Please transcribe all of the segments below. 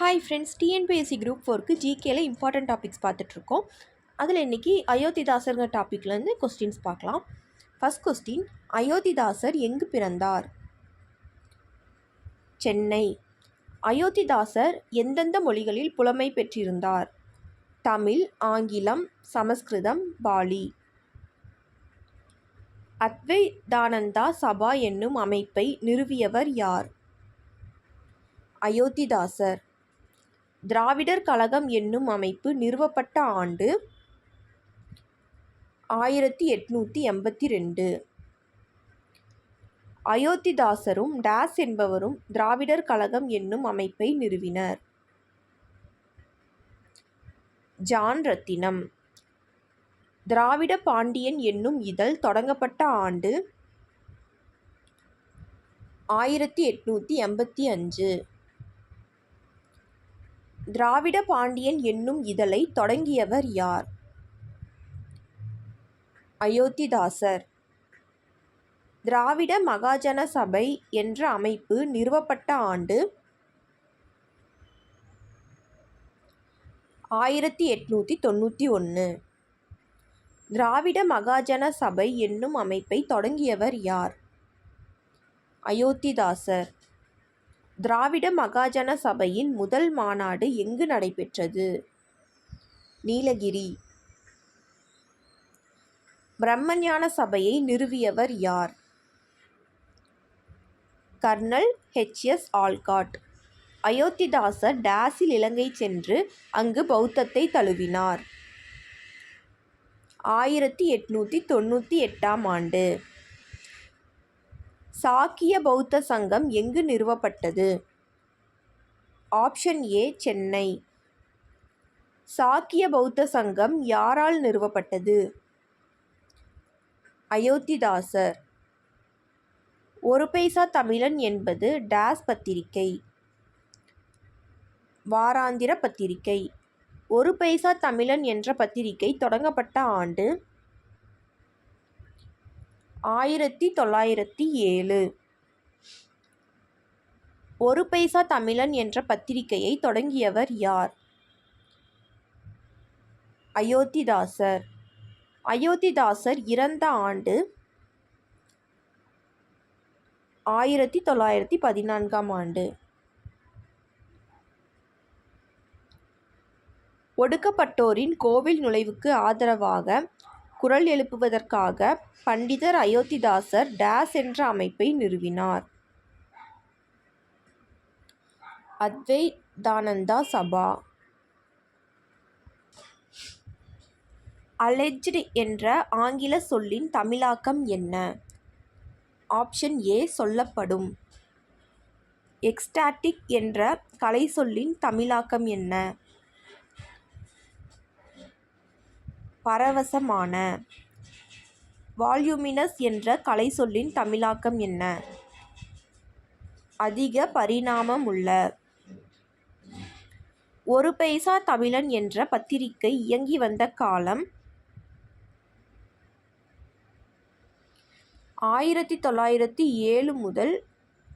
Hi friends TNPSC group ஃபோருக்கு ஜிகேல important topics பார்த்துட்ருக்கோம். அதில் இன்றைக்கி அயோத்திதாசருங்க டாப்பிக்லேருந்து கொஸ்டின்ஸ் பார்க்கலாம். ஃபஸ்ட் கொஸ்டின் அயோத்திதாசர் எங்கு பிறந்தார்? சென்னை. அயோத்திதாசர் எந்தெந்த மொழிகளில் புலமை பெற்றிருந்தார்? தமிழ் ஆங்கிலம் சமஸ்கிருதம் பாலி. அத்வைதானந்தா சபா என்னும் அமைப்பை நிறுவியவர் யார்? அயோத்திதாசர். திராவிடர் கழகம் என்னும் அமைப்பு நிறுவப்பட்ட ஆண்டு ஆயிரத்தி எட்நூற்றி எண்பத்தி ரெண்டு அயோத்திதாசரும் டேஸ் என்பவரும் திராவிடர் கழகம் என்னும் அமைப்பை நிறுவினர். ஜான் ரத்தினம். திராவிட பாண்டியன் என்னும் இதழ் தொடங்கப்பட்ட ஆண்டு ஆயிரத்தி எட்நூற்றி எண்பத்தி அஞ்சு. திராவிட பாண்டியன் என்னும் இதழை தொடங்கியவர் யார்? அயோத்திதாசர். திராவிட மகாஜன சபை என்ற அமைப்பு நிறுவப்பட்ட ஆண்டு ஆயிரத்தி எட்நூற்றி தொண்ணூற்றி ஒன்று திராவிட மகாஜன சபை என்னும் அமைப்பை தொடங்கியவர் யார்? அயோத்திதாசர். திராவிட மகாஜன சபையின் முதல் மாநாடு எங்கு நடைபெற்றது? நீலகிரி. பிரம்மஞான சபையை நிறுவியவர் யார்? Kernel HS Olcott. அயோத்திதாசர் டேஸில் இலங்கை சென்று அங்கு பௌத்தத்தை தழுவினார். ஆயிரத்தி எட்நூற்றி தொண்ணூற்றி எட்டாம் ஆண்டு. சாக்கிய பௌத்த சங்கம் எங்கு நிறுவப்பட்டது? Option A Chennai. சாக்கிய பௌத்த சங்கம் யாரால் நிறுவப்பட்டது? அயோத்திதாசர். ஒரு பைசா தமிழன் என்பது டேஸ் பத்திரிகை. வாராந்திர பத்திரிகை. ஒரு பைசா தமிழன் என்ற பத்திரிகை தொடங்கப்பட்ட ஆண்டு ஆயிரத்தி தொள்ளாயிரத்தி ஏழு ஒரு பைசா தமிழன் என்ற பத்திரிகையை தொடங்கியவர் யார்? அயோத்திதாசர். அயோத்திதாசர் இறந்த ஆண்டு ஆயிரத்தி தொள்ளாயிரத்தி பதினான்காம் ஆண்டு. ஒடுக்கப்பட்டோரின் கோவில் நுழைவுக்கு ஆதரவாக குரல் எழுப்புவதற்காக பண்டிதர் அயோத்திதாசர் டேஸ் என்ற அமைப்பை நிறுவினார். அத்வைதானந்தா சபா. அலெஜ்டு என்ற ஆங்கில சொல்லின் தமிழாக்கம் என்ன? ஆப்ஷன் ஏ சொல்லப்படும். எக்ஸ்டாட்டிக் என்ற கலை சொல்லின் தமிழாக்கம் என்ன? பரவசமான. வால்யூமினஸ் என்ற கலைச்சொல்லின் தமிழாக்கம் என்ன? அதிக பரிணாமமுள்ள. ஒரு பைசா தமிழன் என்ற பத்திரிகை இயங்கி வந்த காலம் ஆயிரத்தி தொள்ளாயிரத்தி ஏழு முதல்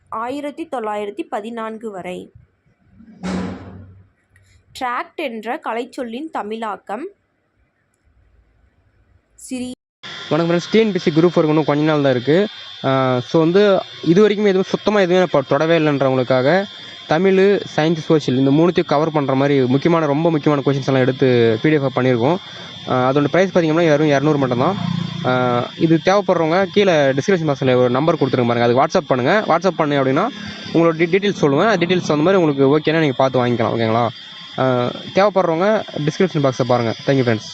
ஆயிரத்தி தொள்ளாயிரத்தி பதினான்கு வரை. ட்ராக்ட் என்ற கலைச்சொல்லின் தமிழாக்கம் சிறி வணக்கம் ஃப்ரெண்ட்ஸ் டிஎன்பிசி குரூப் ஃபோருக்கு இன்னும் கொஞ்ச நாள் தான் இருக்குது ஸோ வந்து இது வரைக்கும் எதுவும் சுத்தமாக எதுவுமே இப்போ தொடவே இல்லைன்றவங்களுக்காக தமிழ் சயின்ஸ் சோஷியல் இந்த மூணுத்தையும் கவர் பண்ணுற மாதிரி முக்கியமான ரொம்ப முக்கியமான கொஷின்ஸ் எல்லாம் எடுத்து பிடிஎஃப் பண்ணியிருக்கோம். அதோட ப்ரைஸ் பார்த்தீங்கன்னா வெறும் இரநூறு மட்டும்தான். இது தேவைப்படுறவங்க கீழே டிஸ்கிரிப்ஷன் பாக்ஸில் ஒரு நம்பர் கொடுத்துருங்க பாருங்கள் அதுக்கு வாட்ஸ்அப் பண்ணுங்கள் வாட்ஸ்அப் பண்ணி அப்படின்னா உங்களோட டீட்டெயில்ஸ் சொல்லுவேன். டீட்டெயில்ஸ் அந்த மாதிரி உங்களுக்கு ஓகேனா நீங்கள் பார்த்து வாங்கிக்கலாம் ஓகேங்களா தேவைப்படுறவங்க டிஸ்கிரிப்ஷன் பாக்ஸை பாருங்கள் தேங்க்யூ ஃப்ரெண்ட்ஸ்